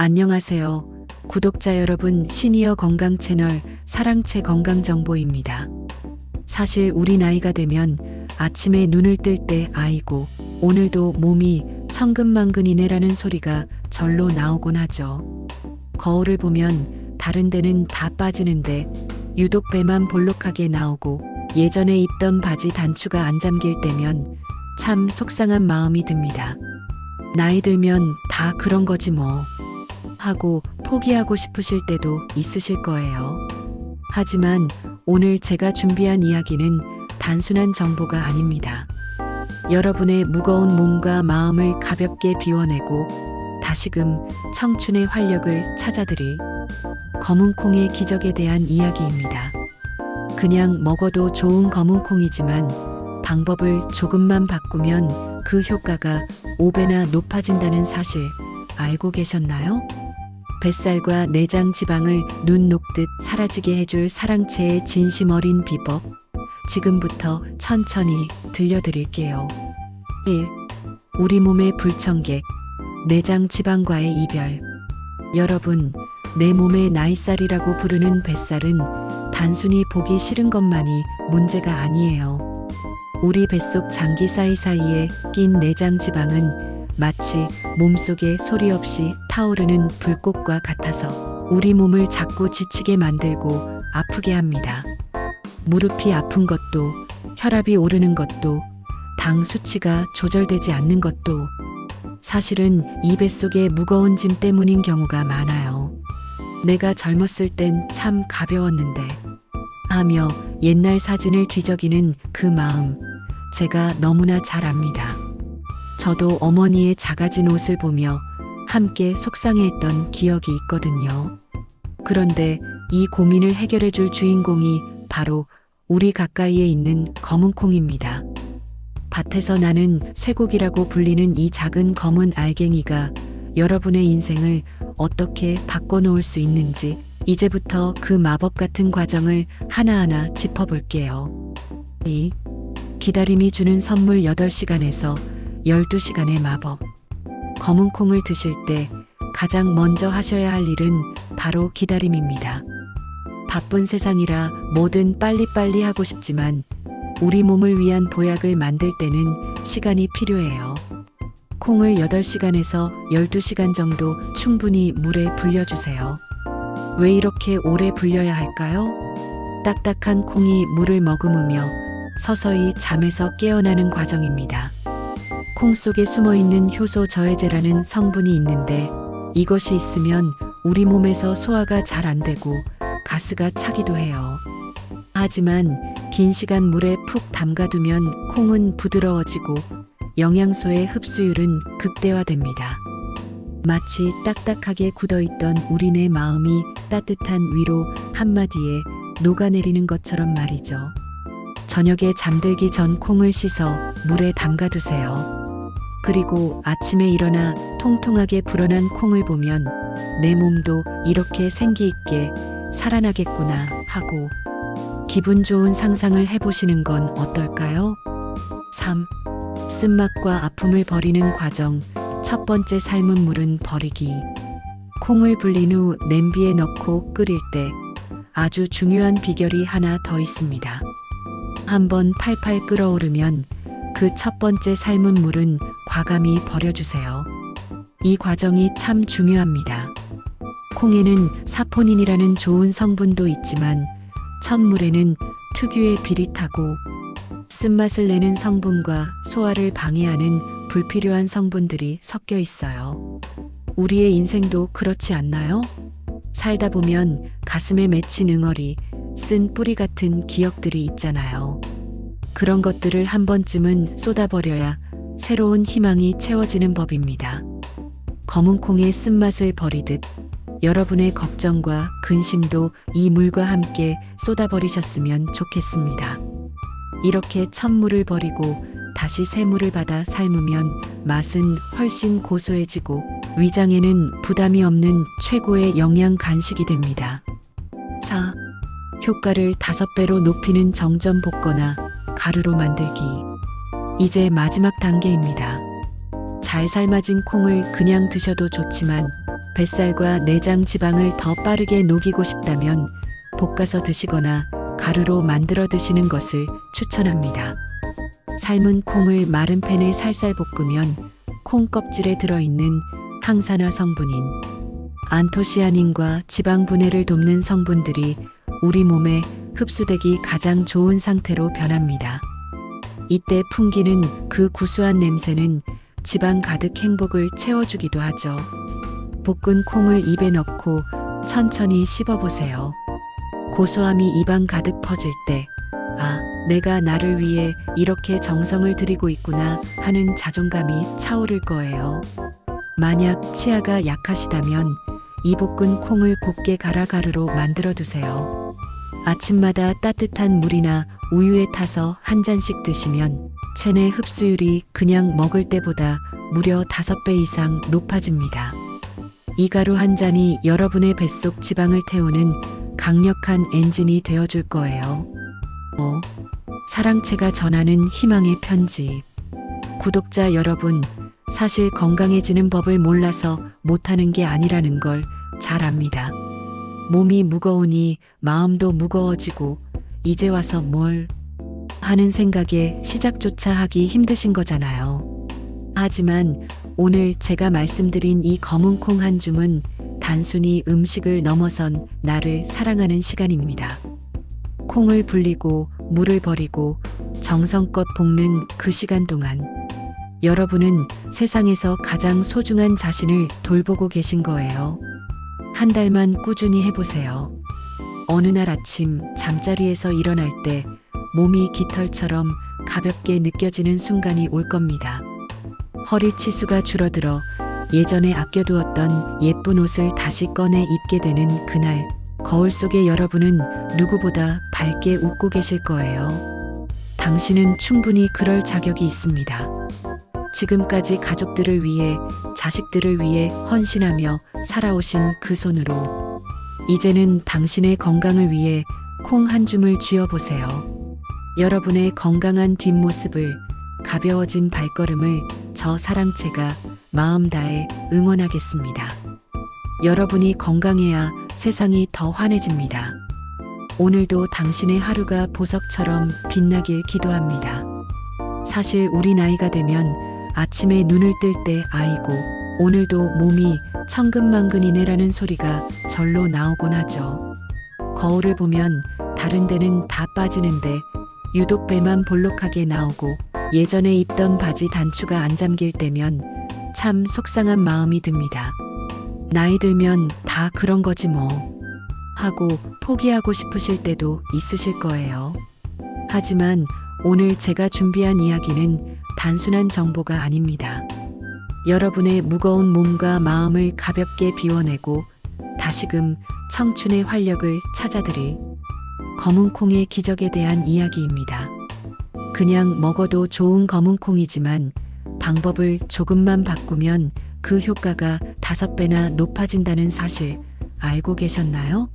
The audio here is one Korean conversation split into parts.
안녕하세요. 구독자 여러분, 시니어 건강 채널 사랑채 건강 정보입니다. 사실 우리 나이가 되면 아침에 눈을 뜰 때 아이고 오늘도 몸이 천근만근이네라는 소리가 절로 나오곤 하죠. 거울을 보면 다른 데는 다 빠지는데 유독 배만 볼록하게 나오고 예전에 입던 바지 단추가 안 잠길 때면 참 속상한 마음이 듭니다. 나이 들면 다 그런 거지 뭐. 하고 포기하고 싶으실 때도 있으실 거예요. 하지만 오늘 제가 준비한 이야기는 단순한 정보가 아닙니다. 여러분의 무거운 몸과 마음을 가볍게 비워내고 다시금 청춘의 활력을 찾아드릴 검은 콩의 기적에 대한 이야기입니다. 그냥 먹어도 좋은 검은 콩이지만 방법을 조금만 바꾸면 그 효과가 5배나 높아진다는 사실 알고 계셨나요? 뱃살과 내장 지방을 눈 녹듯 사라지게 해줄 사랑채의 진심 어린 비법. 지금부터 천천히 들려드릴게요. 1. 우리 몸의 불청객. 내장 지방과의 이별. 여러분, 내 몸의 나이살이라고 부르는 뱃살은 단순히 보기 싫은 것만이 문제가 아니에요. 우리 뱃속 장기 사이사이에 낀 내장 지방은 마치 몸속에 소리 없이 타오르는 불꽃과 같아서 우리 몸을 자꾸 지치게 만들고 아프게 합니다. 무릎이 아픈 것도, 혈압이 오르는 것도, 당 수치가 조절되지 않는 것도 사실은 이 뱃속의 무거운 짐 때문인 경우가 많아요. 내가 젊었을 땐 참 가벼웠는데 하며 옛날 사진을 뒤적이는 그 마음 제가 너무나 잘 압니다. 저도 어머니의 작아진 옷을 보며 함께 속상해했던 기억이 있거든요. 그런데 이 고민을 해결해 줄 주인공이 바로 우리 가까이에 있는 검은 콩입니다. 밭에서 나는 쇠고기라고 불리는 이 작은 검은 알갱이가 여러분의 인생을 어떻게 바꿔놓을 수 있는지 이제부터 그 마법 같은 과정을 하나하나 짚어볼게요. 2. 기다림이 주는 선물 8시간에서 12시간의 마법. 검은 콩을 드실 때 가장 먼저 하셔야 할 일은 바로 기다림입니다. 바쁜 세상이라 뭐든 빨리빨리 하고 싶지만 우리 몸을 위한 보약을 만들 때는 시간이 필요해요. 콩을 8시간에서 12시간 정도 충분히 물에 불려주세요. 왜 이렇게 오래 불려야 할까요? 딱딱한 콩이 물을 머금으며 서서히 잠에서 깨어나는 과정입니다. 콩 속에 숨어 있는 효소 저해제라는 성분이 있는데 이것이 있으면 우리 몸에서 소화가 잘 안 되고 가스가 차기도 해요. 하지만 긴 시간 물에 푹 담가두면 콩은 부드러워지고 영양소의 흡수율은 극대화됩니다. 마치 딱딱하게 굳어있던 우리네 마음이 따뜻한 위로 한마디에 녹아내리는 것처럼 말이죠. 저녁에 잠들기 전 콩을 씻어 물에 담가두세요. 그리고 아침에 일어나 통통하게 불어난 콩을 보면 내 몸도 이렇게 생기 있게 살아나겠구나 하고 기분 좋은 상상을 해보시는 건 어떨까요? 3. 쓴맛과 아픔을 버리는 과정. 첫 번째 삶은 물은 버리기. 콩을 불린 후 냄비에 넣고 끓일 때 아주 중요한 비결이 하나 더 있습니다. 한번 팔팔 끓어오르면 그 첫 번째 삶은 물은 과감히 버려주세요. 이 과정이 참 중요합니다. 콩에는 사포닌이라는 좋은 성분도 있지만 첫물에는 특유의 비릿하고 쓴맛을 내는 성분과 소화를 방해하는 불필요한 성분들이 섞여 있어요. 우리의 인생도 그렇지 않나요? 살다 보면 가슴에 맺힌 응어리, 쓴 뿌리 같은 기억들이 있잖아요. 그런 것들을 한 번쯤은 쏟아버려야 새로운 희망이 채워지는 법입니다. 검은 콩의 쓴맛을 버리듯 여러분의 걱정과 근심도 이 물과 함께 쏟아버리셨으면 좋겠습니다. 이렇게 첫물을 버리고 다시 새물을 받아 삶으면 맛은 훨씬 고소해지고 위장에는 부담이 없는 최고의 영양 간식이 됩니다. 4. 효과를 5배로 높이는 정점 볶거나 가루로 만들기. 이제 마지막 단계입니다. 잘 삶아진 콩을 그냥 드셔도 좋지만 뱃살과 내장 지방을 더 빠르게 녹이고 싶다면 볶아서 드시거나 가루로 만들어 드시는 것을 추천합니다. 삶은 콩을 마른 팬에 살살 볶으면 콩 껍질에 들어있는 항산화 성분인 안토시아닌과 지방 분해를 돕는 성분들이 우리 몸에 흡수되기 가장 좋은 상태로 변합니다. 이때 풍기는 그 구수한 냄새는 지방 가득 행복을 채워주기도 하죠. 볶은 콩을 입에 넣고 천천히 씹어보세요. 고소함이 입안 가득 퍼질 때, 아, 내가 나를 위해 이렇게 정성을 들이고 있구나 하는 자존감이 차오를 거예요. 만약 치아가 약하시다면 이 볶은 콩을 곱게 갈아 가루로 만들어 두세요. 아침마다 따뜻한 물이나 우유에 타서 한 잔씩 드시면 체내 흡수율이 그냥 먹을 때보다 무려 5배 이상 높아집니다. 이 가루 한 잔이 여러분의 뱃속 지방을 태우는 강력한 엔진이 되어줄 거예요. 어, 사랑채가 전하는 희망의 편지. 구독자 여러분, 사실 건강해지는 법을 몰라서 못하는 게 아니라는 걸 잘 압니다. 몸이 무거우니 마음도 무거워지고 이제 와서 뭘 하는 생각에 시작조차 하기 힘드신 거잖아요. 하지만 오늘 제가 말씀드린 이 검은 콩 한 줌은 단순히 음식을 넘어선 나를 사랑하는 시간입니다. 콩을 불리고 물을 버리고 정성껏 볶는 그 시간 동안 여러분은 세상에서 가장 소중한 자신을 돌보고 계신 거예요. 한 달만 꾸준히 해보세요. 어느 날 아침 잠자리에서 일어날 때 몸이 깃털처럼 가볍게 느껴지는 순간이 올 겁니다. 허리 치수가 줄어들어 예전에 아껴두었던 예쁜 옷을 다시 꺼내 입게 되는 그날, 거울 속의 여러분은 누구보다 밝게 웃고 계실 거예요. 당신은 충분히 그럴 자격이 있습니다. 지금까지 가족들을 위해, 자식들을 위해 헌신하며 살아오신 그 손으로, 이제는 당신의 건강을 위해 콩 한 줌을 쥐어보세요. 여러분의 건강한 뒷모습을, 가벼워진 발걸음을 저 사랑채가 마음 다해 응원하겠습니다. 여러분이 건강해야 세상이 더 환해집니다. 오늘도 당신의 하루가 보석처럼 빛나길 기도합니다. 사실 우리 나이가 되면 아침에 눈을 뜰 때 아이고 오늘도 몸이 천근만근이네라는 소리가 절로 나오곤 하죠. 거울을 보면 다른 데는 다 빠지는데 유독 배만 볼록하게 나오고 예전에 입던 바지 단추가 안 잠길 때면 참 속상한 마음이 듭니다. 나이 들면 다 그런 거지 뭐. 하고 포기하고 싶으실 때도 있으실 거예요. 하지만 오늘 제가 준비한 이야기는 단순한 정보가 아닙니다. 여러분의 무거운 몸과 마음을 가볍게 비워내고 다시금 청춘의 활력을 찾아드릴 검은 콩의 기적에 대한 이야기입니다. 그냥 먹어도 좋은 검은 콩이지만 방법을 조금만 바꾸면 그 효과가 다섯 배나 높아진다는 사실 알고 계셨나요?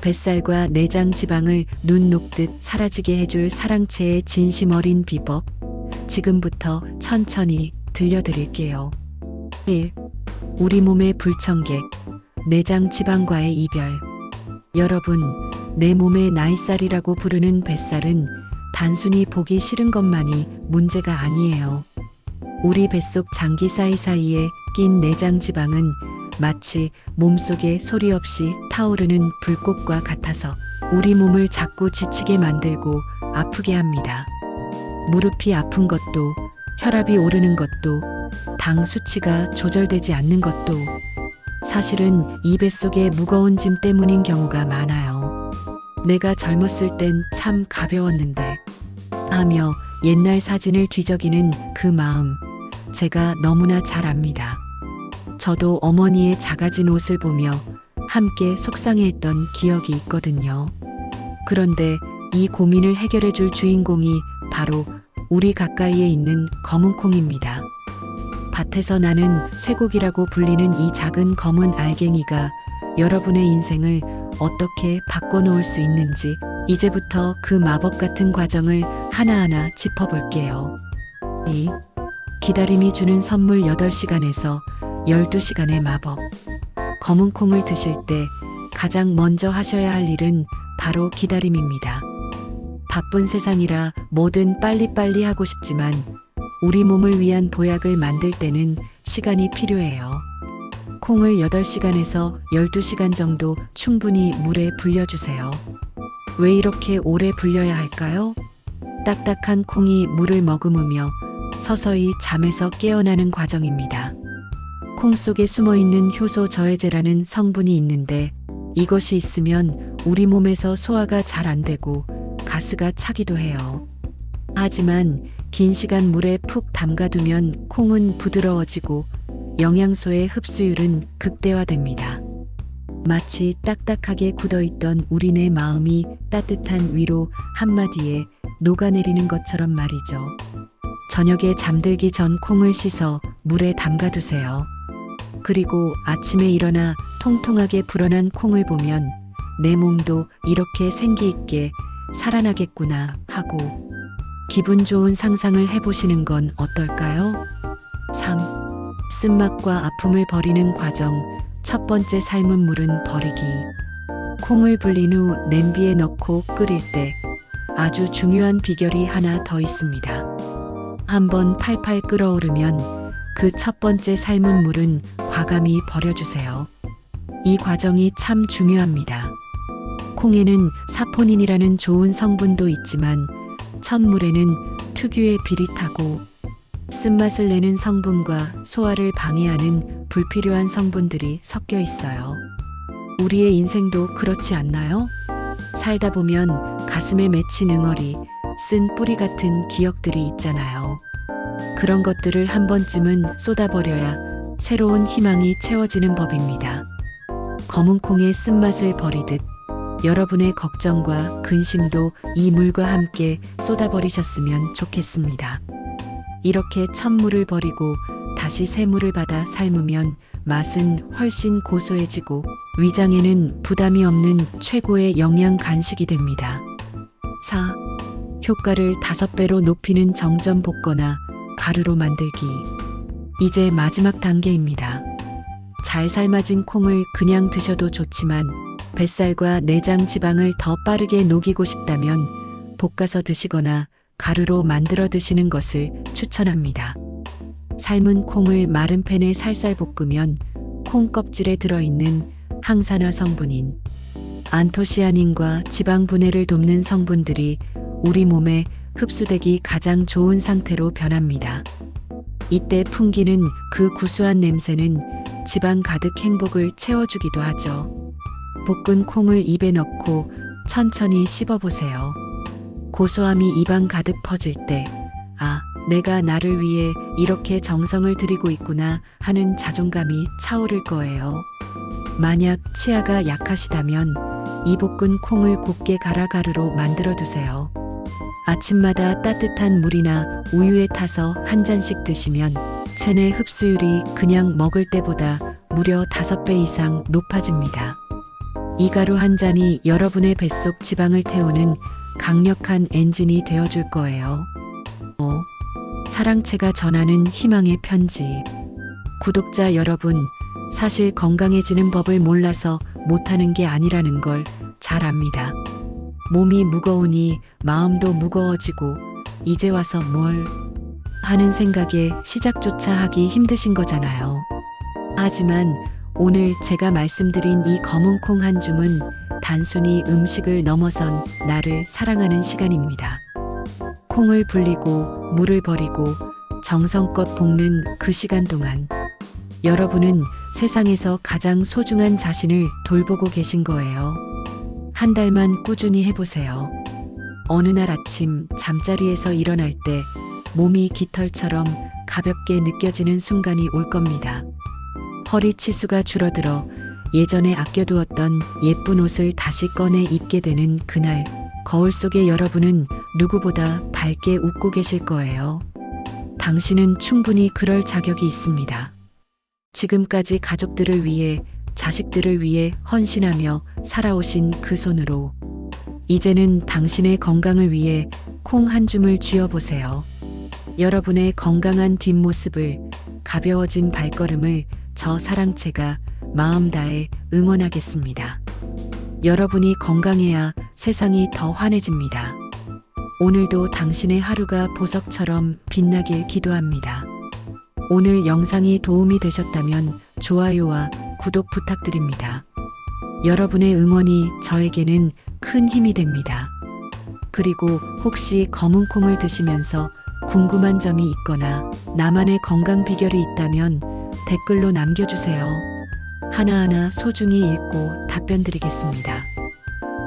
뱃살과 내장 지방을 눈 녹듯 사라지게 해줄 사랑채의 진심 어린 비법. 지금부터 천천히 들려드릴게요. 1. 우리 몸의 불청객. 내장 지방과의 이별. 여러분, 내 몸의 나이살이라고 부르는 뱃살은 단순히 보기 싫은 것만이 문제가 아니에요. 우리 뱃속 장기 사이사이에 낀 내장 지방은 마치 몸속에 소리 없이 타오르는 불꽃과 같아서 우리 몸을 자꾸 지치게 만들고 아프게 합니다. 무릎이 아픈 것도, 혈압이 오르는 것도, 당 수치가 조절되지 않는 것도 사실은 이 뱃속의 무거운 짐 때문인 경우가 많아요. 내가 젊었을 땐 참 가벼웠는데 하며 옛날 사진을 뒤적이는 그 마음 제가 너무나 잘 압니다. 저도 어머니의 작아진 옷을 보며 함께 속상해했던 기억이 있거든요. 그런데 이 고민을 해결해 줄 주인공이 바로 우리 가까이에 있는 검은 콩입니다. 밭에서 나는 쇠고기라고 불리는 이 작은 검은 알갱이가 여러분의 인생을 어떻게 바꿔놓을 수 있는지 이제부터 그 마법 같은 과정을 하나하나 짚어볼게요. 2. 기다림이 주는 선물 8시간에서 12시간의 마법. 검은 콩을 드실 때 가장 먼저 하셔야 할 일은 바로 기다림입니다. 바쁜 세상이라 뭐든 빨리빨리 하고 싶지만 우리 몸을 위한 보약을 만들 때는 시간이 필요해요. 콩을 8시간에서 12시간 정도 충분히 물에 불려주세요. 왜 이렇게 오래 불려야 할까요? 딱딱한 콩이 물을 머금으며 서서히 잠에서 깨어나는 과정입니다. 콩 속에 숨어 있는 효소 저해제라는 성분이 있는데 이것이 있으면 우리 몸에서 소화가 잘 안 되고 가스가 차기도 해요. 하지만 긴 시간 물에 푹 담가두면 콩은 부드러워지고 영양소의 흡수율은 극대화됩니다. 마치 딱딱하게 굳어있던 우리네 마음이 따뜻한 위로 한마디에 녹아내리는 것처럼 말이죠. 저녁에 잠들기 전 콩을 씻어 물에 담가두세요. 그리고 아침에 일어나 통통하게 불어난 콩을 보면 내 몸도 이렇게 생기 있게 살아나겠구나 하고 기분 좋은 상상을 해보시는 건 어떨까요? 3. 쓴맛과 아픔을 버리는 과정. 첫 번째 삶은 물은 버리기. 콩을 불린 후 냄비에 넣고 끓일 때 아주 중요한 비결이 하나 더 있습니다. 한번 팔팔 끓어오르면 그 첫 번째 삶은 물은 과감히 버려주세요. 이 과정이 참 중요합니다. 콩에는 사포닌이라는 좋은 성분도 있지만 첫물에는 특유의 비릿하고 쓴맛을 내는 성분과 소화를 방해하는 불필요한 성분들이 섞여 있어요. 우리의 인생도 그렇지 않나요? 살다 보면 가슴에 맺힌 응어리, 쓴 뿌리 같은 기억들이 있잖아요. 그런 것들을 한 번쯤은 쏟아버려야 새로운 희망이 채워지는 법입니다. 검은 콩의 쓴맛을 버리듯 여러분의 걱정과 근심도 이 물과 함께 쏟아버리셨으면 좋겠습니다. 이렇게 첫물을 버리고 다시 새물을 받아 삶으면 맛은 훨씬 고소해지고 위장에는 부담이 없는 최고의 영양 간식이 됩니다. 4. 효과를 5배로 높이는 정점 볶거나 가루로 만들기. 이제 마지막 단계입니다. 잘 삶아진 콩을 그냥 드셔도 좋지만 뱃살과 내장 지방을 더 빠르게 녹이고 싶다면 볶아서 드시거나 가루로 만들어 드시는 것을 추천합니다. 삶은 콩을 마른 팬에 살살 볶으면 콩 껍질에 들어있는 항산화 성분인 안토시아닌과 지방 분해를 돕는 성분들이 우리 몸에 흡수되기 가장 좋은 상태로 변합니다. 이때 풍기는 그 구수한 냄새는 지방 가득 행복을 채워주기도 하죠. 볶은 콩을 입에 넣고 천천히 씹어보세요. 고소함이 입안 가득 퍼질 때, 아, 내가 나를 위해 이렇게 정성을 들이고 있구나 하는 자존감이 차오를 거예요. 만약 치아가 약하시다면 이 볶은 콩을 곱게 갈아 가루로 만들어 두세요. 아침마다 따뜻한 물이나 우유에 타서 한 잔씩 드시면 체내 흡수율이 그냥 먹을 때보다 무려 5배 이상 높아집니다. 이 가루 한 잔이 여러분의 뱃속 지방을 태우는 강력한 엔진이 되어줄 거예요. 5. 사랑채가 전하는 희망의 편지. 구독자 여러분, 사실 건강해지는 법을 몰라서 못하는 게 아니라는 걸 잘 압니다. 몸이 무거우니 마음도 무거워지고 이제 와서 뭘 하는 생각에 시작조차 하기 힘드신 거잖아요. 하지만 오늘 제가 말씀드린 이 검은 콩 한 줌은 단순히 음식을 넘어선 나를 사랑하는 시간입니다. 콩을 불리고 물을 버리고 정성껏 볶는 그 시간 동안 여러분은 세상에서 가장 소중한 자신을 돌보고 계신 거예요. 한 달만 꾸준히 해보세요. 어느 날 아침 잠자리에서 일어날 때 몸이 깃털처럼 가볍게 느껴지는 순간이 올 겁니다. 허리 치수가 줄어들어 예전에 아껴두었던 예쁜 옷을 다시 꺼내 입게 되는 그날, 거울 속의 여러분은 누구보다 밝게 웃고 계실 거예요. 당신은 충분히 그럴 자격이 있습니다. 지금까지 가족들을 위해, 자식들을 위해 헌신하며 살아오신 그 손으로, 이제는 당신의 건강을 위해 콩 한 줌을 쥐어보세요. 여러분의 건강한 뒷모습을, 가벼워진 발걸음을 저 사랑채가 마음 다해 응원하겠습니다. 여러분이 건강해야 세상이 더 환해집니다. 오늘도 당신의 하루가 보석처럼 빛나길 기도합니다. 오늘 영상이 도움이 되셨다면 좋아요와 구독 부탁드립니다. 여러분의 응원이 저에게는 큰 힘이 됩니다. 그리고 혹시 검은 콩을 드시면서 궁금한 점이 있거나 나만의 건강 비결이 있다면 댓글로 남겨주세요. 하나하나 소중히 읽고 답변 드리겠습니다.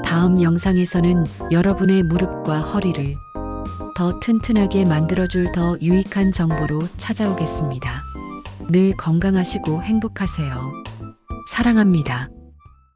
다음 영상에서는 여러분의 무릎과 허리를 더 튼튼하게 만들어줄 더 유익한 정보로 찾아오겠습니다. 늘 건강하시고 행복하세요. 사랑합니다.